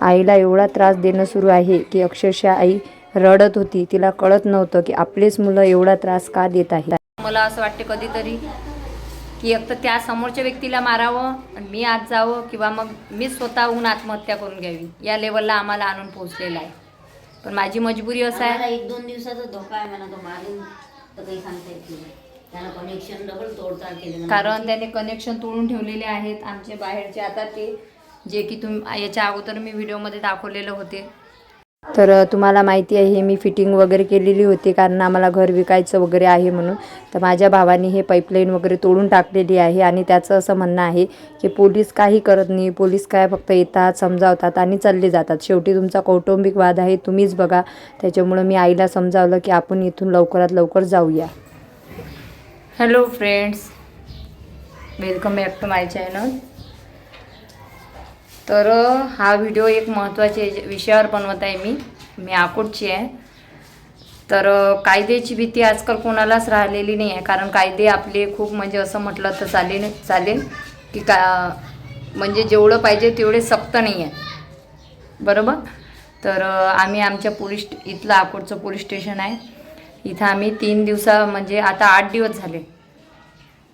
आईला एवढा त्रास देणं सुरू आहे की अक्षरशः आई रडत होती. तिला कळत नव्हतं की आपलेच मुलं एवढा त्रास का देत आहे मला असं वाटते कधीतरी की एक तर त्या समोरच्या व्यक्तीला मारावं आणि मी आत जावं किंवा मग मी स्वतःहून आत्महत्या करून घ्यावी. या लेवलला आम्हाला आणून पोहोचलेलं आहे. पण माझी मजबुरी असं आहे एक दोन दिवसाचा धोका आहे. म्हणा तो मारून तर काही सांगता येत नाही. त्यानं कनेक्शन डबल केले. म्हणा. कारण त्याने कनेक्शन तोडून ठेवलेले आहेत आमचे बाहेरचे. आता ते जे की तुम याच्या अगोदर मी व्हिडिओमध्ये दाखवलेलं होते. तर तुम्हाला माहिती आहे हे मी फिटिंग वगैरे केलेली होती कारण आम्हाला घर विकायचं वगैरे आहे म्हणून. तर माझ्या भावाने हे पाईपलाईन वगैरे तोडून टाकलेली आहे आणि त्याचं असं म्हणणं आहे की पोलीस काही करत नाही. पोलीस काय फक्त येतात समजावतात आणि चालले जातात. शेवटी तुमचा कौटुंबिक वाद आहे तुम्हीच बघा. त्याच्यामुळं मी आईला समजावलं की आपण इथून लवकरात लवकर जाऊया. Hello friends welcome back to my channel तर हा व्हिडिओ एक महत्त्वाच्या विषयावर बनवत आहे मी. मी आकोटची आहे. तर कायद्याची भीती आजकाल कोणालाच राहिलेली नाही आहे. कारण कायदे आपले खूप म्हणजे असं म्हटलं तर चालेल चालेल की का म्हणजे जेवढं पाहिजे तेवढे सक्त नाही आहे. बरोबर? तर आम्ही आमच्या पोलीस इथलं आकोटचं पोलीस स्टेशन आहे. इथं आम्ही तीन दिवसा म्हणजे आता आठ दिवस झाले.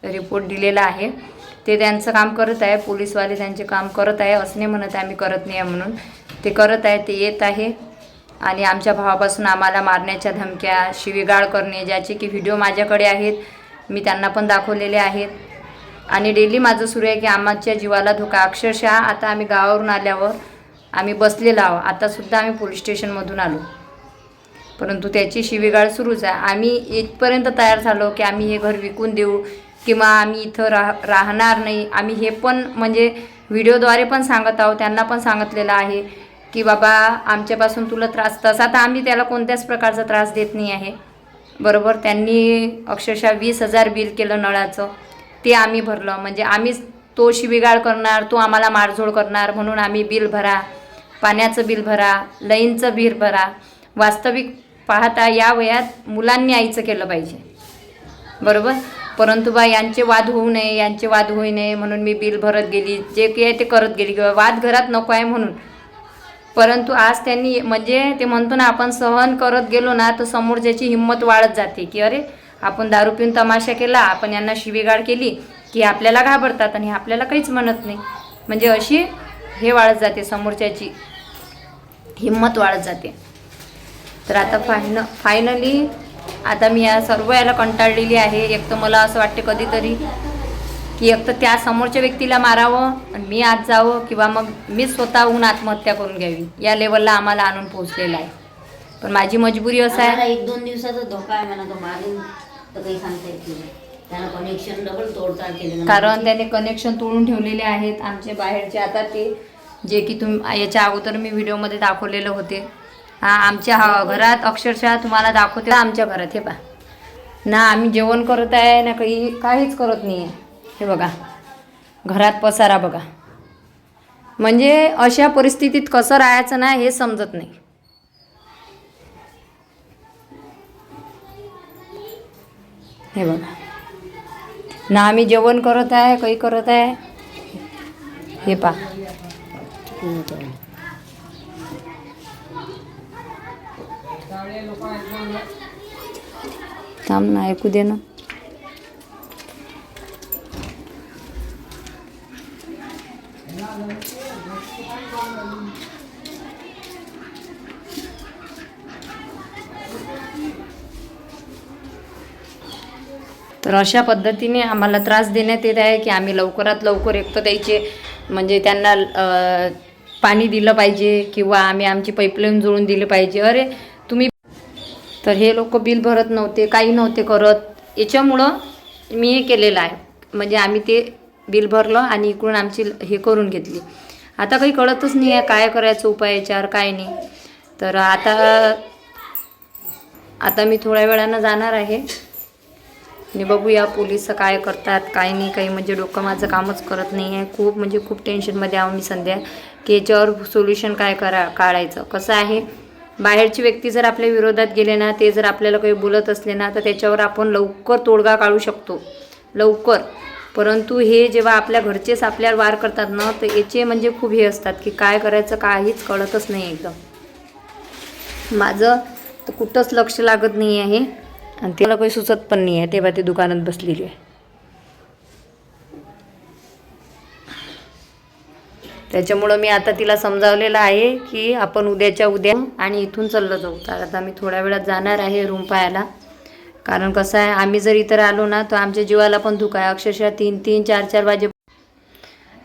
रिपोर्ट दिलेला आहे. ते त्यांचं काम करत आहे पोलीसवाले त्यांचे काम करत आहे असं नाही म्हणत आहे आम्ही करत नाही आहे म्हणून. ते करत आहे ते येत आहे. आणि आमच्या भावापासून आम्हाला मारण्याच्या धमक्या शिवीगाळ करणे ज्याचे की व्हिडिओ माझ्याकडे आहेत मी त्यांना पण दाखवलेले आहेत. आणि डेली माझं सुरू आहे की आमच्या जीवाला धोका. अक्षरशः आता आम्ही गावावरून आल्यावर आम्ही बसलेलो आहोत. आतासुद्धा आम्ही पोलीस स्टेशनमधून आलो. परंतु त्याची शिवीगाळ सुरूच आहे. आम्ही इथपर्यंत तयार झालो की आम्ही हे घर विकून देऊ. किंवा आम्ही इथं राह राहणार नाही. आम्ही हे पण म्हणजे व्हिडिओद्वारे पण सांगत आहोत त्यांना पण सांगितलेलं आहे की बाबा आमच्यापासून तुला त्रास तसा तर आम्ही त्याला कोणत्याच प्रकारचा त्रास देत नाही आहे. बरोबर? त्यांनी अक्षरशः वीस हजार बिल केलं नळाचं. ते आम्ही भरलं. म्हणजे आम्हीच तो शिवीगाळ करणार तो आम्हाला मारझोड करणार म्हणून आम्ही बिल भरा पाण्याचं बिल भरा लाईनचं बिल भरा. वास्तविक पाहता या वयात मुलांनी आईचं केलं पाहिजे. बरोबर? परंतु बा यांचे वाद होऊ नये यांचे वाद होऊ नये म्हणून मी बिल भरत गेली. जे काही आहे ते करत गेली. किंवा वाद घरात नको आहे म्हणून. परंतु आज त्यांनी म्हणजे ते म्हणतो ना आपण सहन करत गेलो ना तर समोरच्याची हिंमत वाढत जाते की अरे आपण दारू पिऊन तमाशा केला आपण यांना शिवीगाळ केली की आपल्याला घाबरतात आणि आपल्याला काहीच म्हणत नाही. म्हणजे अशी हे वाढत जाते समोरच्याची हिंमत वाढत जाते. तर आता फायन फायनली आता मी या सर्व याला कंटाळलेली आहे. एक तर मला असं वाटते कधीतरी की एक तर त्या समोरच्या व्यक्तीला मारावं आणि मी आत जावं किंवा मग मी स्वतःहून आत्महत्या करून घ्यावी. या लेवलला आम्हाला आणून पोहोचलेलं आहे. पण माझी मजबुरी असं आहे एक दोन दिवसाचा धोका आहे म्हणा तो मारून तर काही सांगता येत नाही. त्यानं कनेक्शन डबल तोडताड केले. कारण त्याने कनेक्शन तोडून ठेवलेले आहेत आमचे बाहेरचे. आता ते जे की तुम याच्या अगोदर मी व्हिडिओमध्ये दाखवलेलं होते. हा आमच्या घरात अक्षरशः तुम्हाला दाखवते. आमच्या घरात हे पा ना आम्ही जेवण करत आहे ना काही काहीच करत नाही आहे हे बघा. घरात पसारा बघा. म्हणजे अशा परिस्थितीत कसं राहायचं ना हे समजत नाही. हे बघा. ना आम्ही जेवण करत आहे काही करत आहे. हे पा थांब ना ऐकू दे ना. तर अशा पद्धतीने आम्हाला त्रास देण्यात येत आहे की आम्ही लवकरात लवकर एक तर द्यायचे. म्हणजे त्यांना पाणी दिलं पाहिजे किंवा आम्ही आमची पाईपलाईन जोडून दिली पाहिजे. अरे तर हे लोक बिल भरत नव्हते काही नव्हते करत. याच्यामुळं मी हे केलेलं आहे. म्हणजे आम्ही ते बिल भरलं आणि इकडून आमची हे करून घेतली. आता काही कळतच नाही आहे काय करायचं उपाय याच्यावर काय नाही. तर आता आता मी थोड्या वेळानं जाणार आहे. आणि बघूया पोलीस काय करतात काय नाही. काही म्हणजे डोकं माझं कामच करत नाही आहे. खूप म्हणजे खूप टेन्शनमध्ये आहो मी संध्या. की याच्यावर सोल्युशन काय करा काढायचं. कसं आहे बाहेरची व्यक्ती जर आपल्या विरोधात गेले ना ते जर आपल्याला काही बोलत असले ना तर त्याच्यावर आपण लवकर तोडगा काढू शकतो. लवकर. परंतु हे जेव्हा आपल्या घरचेच आपल्यावर वार करतात ना तर याचे म्हणजे खूप हे असतात की काय करायचं काहीच कळतच नाही एकदम. माझं तर कुठंच लक्ष लागत नाही आहे आणि त्याला काही सुचत पण नाही आहे तेव्हा ते दुकानात बसलेली आहे. त्याच्यामुळं मी आता तिला समजावलेलं आहे की आपण उद्याच्या उद्या आणि इथून चाललं जाऊ. तर आता मी थोड्या वेळात जाणार आहे रूम पाहायला. कारण कसं आहे आम्ही जर इतर आलो ना तर आमच्या जीवाला पण धोका आहे. अक्षरशः तीन तीन चार चार वाजे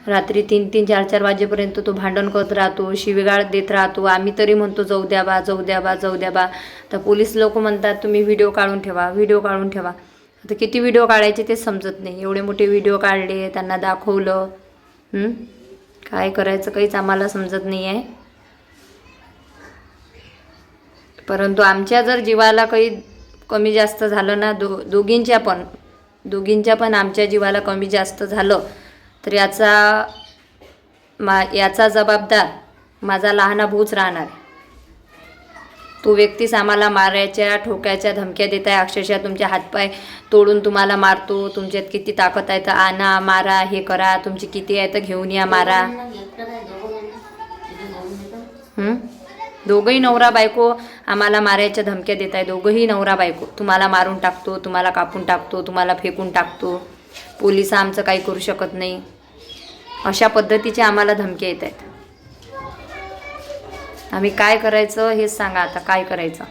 रात्री तीन तीन चार चार वाजेपर्यंत तो भांडण करत राहतो शिवीगाळ देत राहतो. आम्ही तरी म्हणतो जाऊ द्या बा जाऊ द्या बा जाऊ द्या बा. तर पोलीस लोक म्हणतात तुम्ही व्हिडिओ काढून ठेवा व्हिडिओ काढून ठेवा. आता किती व्हिडिओ काढायचे ते समजत नाही. एवढे मोठे व्हिडिओ काढले त्यांना दाखवलं. काय करायचं काहीच आम्हाला समजत नाही आहे परंतु आमच्या जर जीवाला काही कमी जास्त झालं ना दो दोघींच्या पण दोघींच्या पण आमच्या जीवाला कमी जास्त झालं तर याचा मा याचा जबाबदार माझा लहाना भाऊच राहणार. तो व्यक्तीच आम्हाला मारायच्या ठोकायच्या धमक्या देत आहे अक्षरशः तुमचे हातपाय तोडून तुम्हाला मारतो तुमच्यात किती ताकद आहे तर आणा मारा हे करा तुमची किती आहे तर घेऊन या मारा. दोघंही नवरा बायको आम्हाला मारायच्या धमक्या देत आहे दोघंही नवरा बायको. तुम्हाला मारून टाकतो तुम्हाला कापून टाकतो तुम्हाला फेकून टाकतो. पोलीस आमचं काही करू शकत नाही. अशा पद्धतीचे आम्हाला धमक्या येत आहेत आम्ही काय करायचं हेच सांगा आता काय करायचं?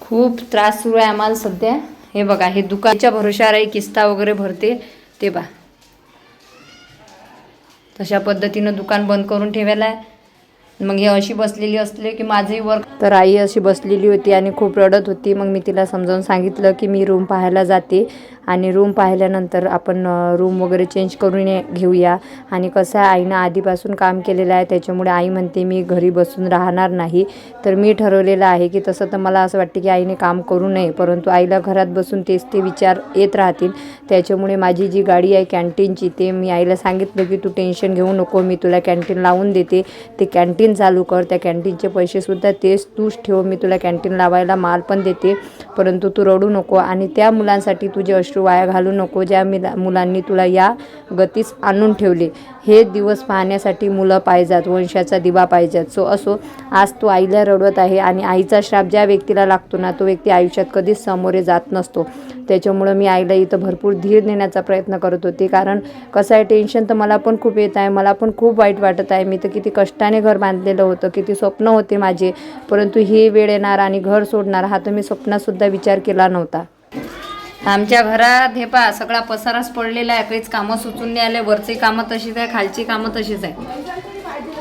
खूप त्रास सुरू आहे आम्हाला सध्या. हे बघा हे दुकानच्या भरोशावर आहे किस्ता वगैरे भरते ते बा तशा पद्धतीनं दुकान बंद करून ठेवायला आहे. मग हे अशी बसलेली असले की माझंही वर्क तर आई अशी बसलेली होती आणि खूप रडत होती. मग मी तिला समजावून सांगितलं की मी रूम पाहायला जाते. आणि रूम पाहिल्यानंतर आपण रूम वगैरे चेंज करून घेऊया. आणि कसं आहे आईनं आधीपासून काम केलेलं आहे त्याच्यामुळे आई म्हणते मी घरी बसून राहणार नाही. तर मी ठरवलेलं आहे की तसं तर मला असं वाटते की आईने काम करू नये परंतु आईला घरात बसून तेच ते विचार येत राहतील. त्याच्यामुळे माझी जी गाडी आहे कॅन्टीनची ते मी आईला सांगितलं की तू टेन्शन घेऊ नको मी तुला कॅन्टीन लावून देते. ते कॅन्टीन चालू कर त्या कॅन्टीनचे पैसेसुद्धा तेच तूच ठेव मी तुला कॅन्टीन लावायला माल पण देते परंतु तू रडू नको. आणि त्या मुलांसाठी तुझे अश्रू वाया घालू नको. ज्या मिला मुलांनी तुला या गतीस आणून ठेवले हे दिवस पाहण्यासाठी मुलं पाहिजात वंशाचा दिवा पाहिजात. सो असो आज तो आईला रडवत आहे आणि आईचा श्राप ज्या व्यक्तीला लागतो ना तो व्यक्ती आयुष्यात कधीच समोरे जात नसतो. त्याच्यामुळं मी आईला इथं भरपूर धीर देण्याचा प्रयत्न करत होते. कारण कसं आहे टेन्शन तर मला पण खूप येत आहे मला पण खूप वाईट वाटत आहे. मी तर किती कष्टाने घर बांधलेलं होतं किती स्वप्न होते माझे. परंतु ही वेळ येणार आणि घर सोडणार हा तर मी स्वप्नातसुद्धा विचार केला नव्हता. आमच्या घरात हे पा सगळा पसाराच पडलेला आहे. काहीच कामं सुचून नाही आले. वरची कामं तशीच आहे खालची कामं तशीच आहे.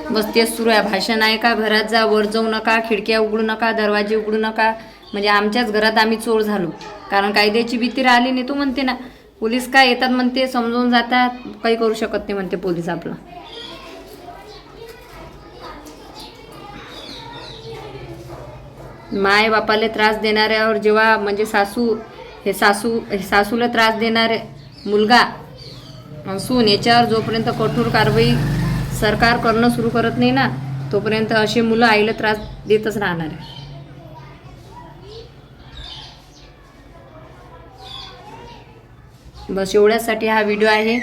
बस तेच सुरू आहे. भाषण आहे का? घरात जा वर जाऊ नका खिडक्या उघडू नका दरवाजे उघडू नका. म्हणजे आमच्याच घरात आम्ही चोर झालो. कारण कायद्याची भीती राहिली नाही तू म्हणते ना पोलीस काय येतात? म्हणते समजून जातात. काही करू शकत नाही म्हणते पोलीस आपलं. माय बापाले त्रास देणाऱ्यावर जेव्हा म्हणजे सासू हे सासू हे सासूला त्रास देणारे मुलगा असून याच्यावर जोपर्यंत कठोर कारवाई सरकार करणं सुरू करत नाही ना तोपर्यंत असे मुलं आईला त्रास देतच राहणार आहे. बस एवढ्यासाठी हा व्हिडिओ आहे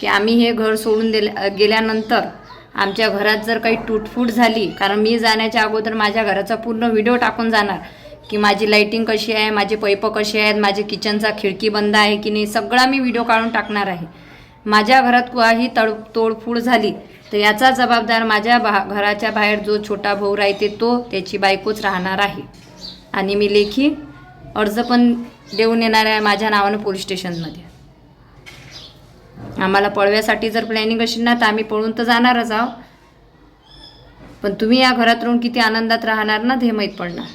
की आम्ही हे घर सोडून दिल्या गेल्यानंतर आमच्या घरात जर काही तुटफूट झाली कारण मी जाण्याच्या अगोदर माझ्या घराचा पूर्ण व्हिडिओ टाकून जाणार की माझी लाईटिंग कशी आहे माझे पैप कसे आहेत माझे किचनचा खिडकी बंद आहे की नाही सगळा मी व्हिडिओ काढून टाकणार आहे. माझ्या घरात काही तड तोडफोड झाली तर याचा जबाबदार माझ्या बा घराच्या बाहेर जो छोटा भाऊ राहते तो त्याची बायकोच राहणार आहे. आणि मी लेखी अर्ज पण देऊन येणार आहे माझ्या नावानं पोलीस स्टेशनमध्ये. आम्हाला पळव्यासाठी जर प्लॅनिंग असेल ना तर आम्ही पळून तर जाणारच आहो. पण तुम्ही या घरात राहून किती आनंदात राहणार ना ते माहीत पडणार.